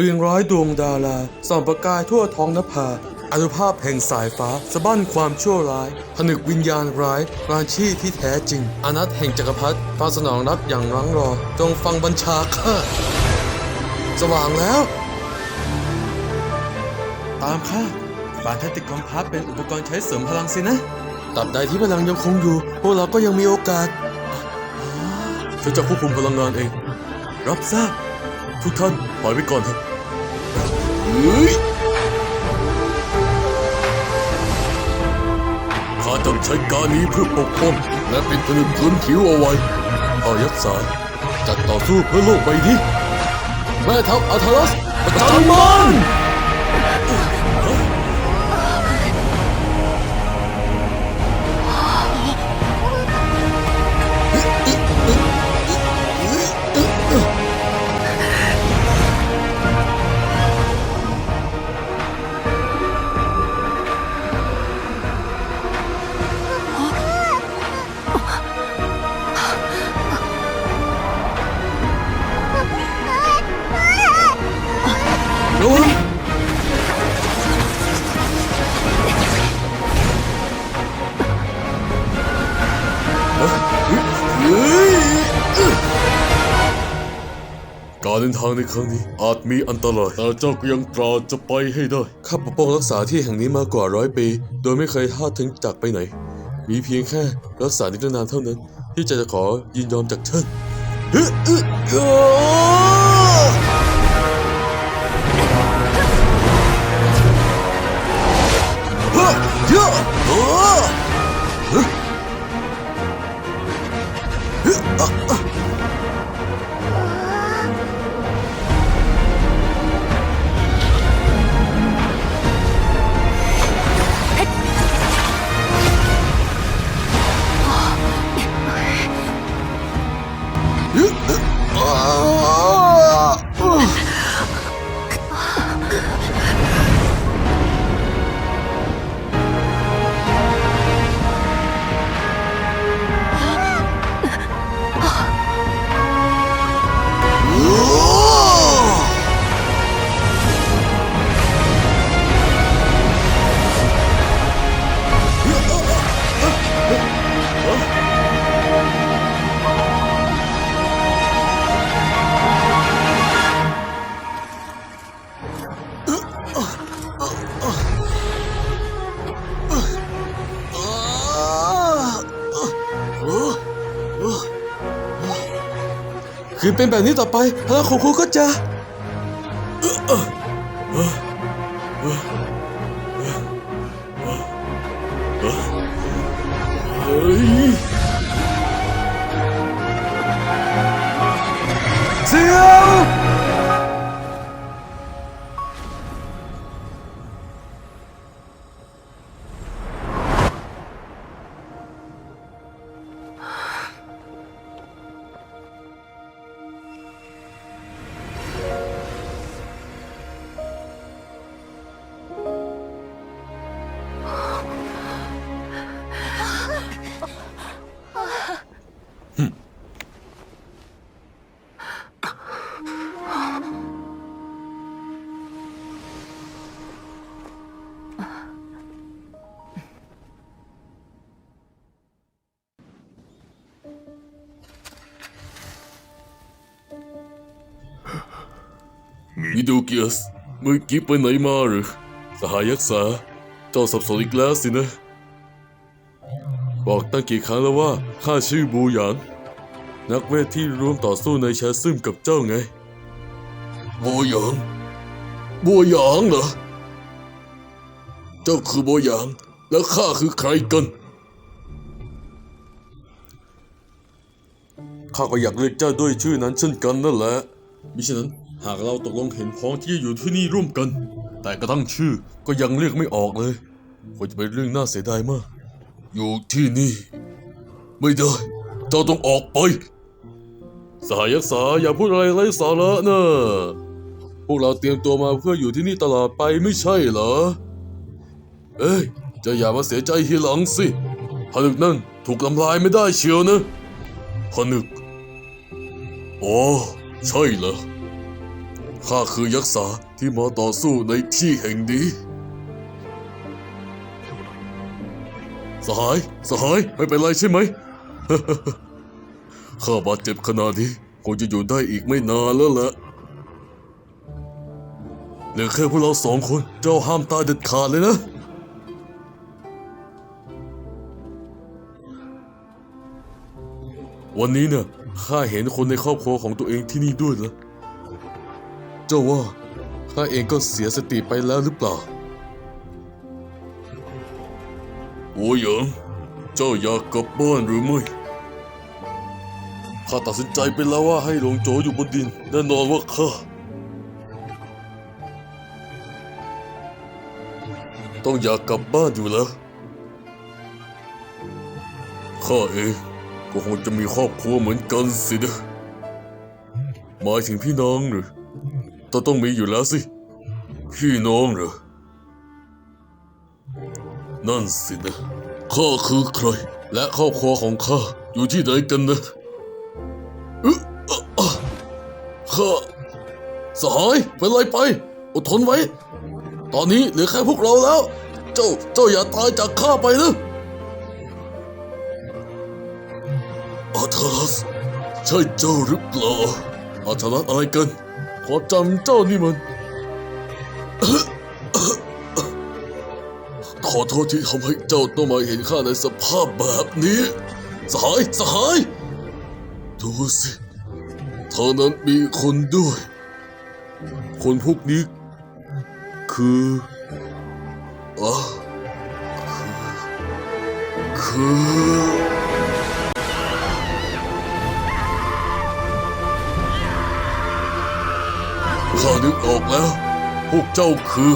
เรียงร้อยดวงดาราส่องประกายทั่วท้องนภาอนุภาพแห่งสายฟ้าสะบั้นความชั่วร้าย ผนึกวิญญาณร้ายราชีที่แท้จริง อนัตแห่งจักรพรรดิฟังสนองรับอย่างรั้งรอ จงฟังบัญชาข้าสว่างแล้ว ตามข้าบานทัติกรรมพับเป็นอุปกรณ์ใช้เสริมพลังสินะตราบใดที่พลังยังคงอยู่ พวกเราก็ยังมีโอกาสฉันจะควบคุมพลังงานเอง รับทราบทุกท่านปล่อยไว้ก่อนเถอะเฮ้ย ข้าต้องใช้การนี้เพื่อปกป้องและเป็นผนึกพื้นผิวเอาไว้อายักษาจัดต่อสู้เพื่อโลกใบนี้ แม่ทัพอัธารัสประจำมัน การเดินทางในครั้งนี้อาจมีอันตราย แต่เจ้าก็ยังตราจะไปให้ได้ ข้าปกป้องรักษาที่แห่งนี้มากว่าร้อยปี โดยไม่เคยทอดทิ้งจากไปไหน มีเพียงแค่รักษานิรนามเท่านั้น ที่จะจะขอยินยอมจากท่านฮึอึโอ้ฮะย คือเป็นแบบนี้ต่อไปพลังของคุณก็จะเฮ้ย วิดูเกียสเมื่อกี้ไปไหนมาหรือสหายยักษาเจ้าสับสนอีกแล้วสินะ บอกตั้งกี่ครั้งแล้วว่าข้าชื่อบูหยาง นักเวทที่ร่วมต่อสู้ในแชซึมกับเจ้าไง บูหยาง บูหยางเหรอ เจ้าคือบูหยาง แล้วข้าคือใครกัน ข้าก็อยากเรียกเจ้าด้วยชื่อนั้นเช่นกันนั่นแหละมิฉะนั้น หากเราตกลงเห็นพ้องที่จะอยู่ที่นี่ร่วมกัน แต่กระทั่งชื่อก็ยังเรียกไม่ออกเลยคงจะเป็นเรื่องน่าเสียดายมาก อยู่ที่นี่ ไม่ได้ เจ้าต้องออกไปสหายยักษ์สาอย่าพูดอะไรไร้สาระนะพวกเราเตรียมตัวมาเพื่ออยู่ที่นี่ตลอดไปไม่ใช่เหรอ เอ้ยจะอย่ามาเสียใจทีหลังสิผนึกนั่นถูกทำลายไม่ได้เชียวนะผนึก โอ้ใช่เหรอ ข้าคือยักษ์สาที่มาต่อสู้ในที่แห่งนี้ สหาย สหาย ไม่เป็นไรใช่ไหม ข้าบาดเจ็บขนาดนี้คงจะอยู่ได้อีกไม่นานแล้วแหละเหลือแค่พวกเราสองคน เจ้าห้ามตายเด็ดขาดเลยนะ วันนี้เนี่ยข้าเห็นคนในครอบครัวของตัวเองที่นี่ด้วยเหรอ เจ้าว่าข้าเองก็เสียสติไปแล้วหรือเปล่าโอ้หยงเจ้าอยากกลับบ้านหรือไม่ข้าตัดสินใจไปแล้วว่าให้หลวงโจอยู่บนดินแน่นอนว่าข้าต้องอยากกลับบ้านอยู่แล้วข้าเองก็คงจะมีครอบครัวเหมือนกันสินะหมายถึงพี่น้องหรือ ต้องต้องมีอยู่แล้วสิ พี่น้องเหรอ นั่นสินะ ข้าคือใคร และครอบครัวของข้าอยู่ที่ไหนกันนะข้าสหายเป็นไรไป อดทนไว้ ตอนนี้เหลือแค่พวกเราแล้ว เจ้าเจ้าอย่าตายจากข้าไปนะอาเทรัสใช่เจ้าหรือเปล่าอาเทรัสอะไรกัน ขอจำเจ้านี่มัน ขอโทษที่ทำให้เจ้าต้องมาเห็นข้าในสภาพแบบนี้ สหายสหาย ดูสิเท่านั้นมีคนด้วย คนพวกนี้ คืออะคือคือ ข้านึกออกแล้ว พวกเจ้าคือ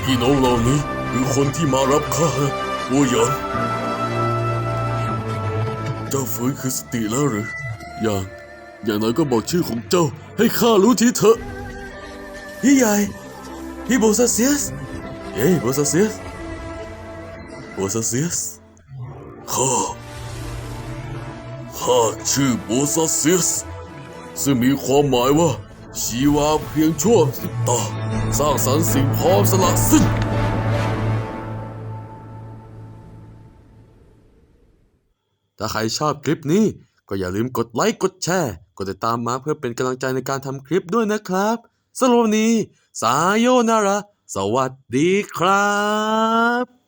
พี่น้องเหล่านี้คือคนที่มารับข้านะโอหยางเจ้าฟื้นคือสติแล้วหรือ อย่าง อย่างน้อยก็บอกชื่อของเจ้า ให้ข้ารู้ทีเถอะ พี่ใหญ่ พี่โบซาเซียส เฮ้ยโบซาเซียส โบซาเซียสข้าข้าชื่อโบซาเซียสซึ่งมีความหมายว่า ชีวาเพียงชั่วพริบตา สร้างสรรค์สิ่งพร้อมสละสิ้นถ้าใครชอบคลิปนี้ ก็อย่าลืมกดไลค์กดแชร์ กดติดตามมาเพื่อเป็นกำลังใจในการทำคลิปด้วยนะครับสำหรับวันนี้สายโยนาระ สวัสดีครับ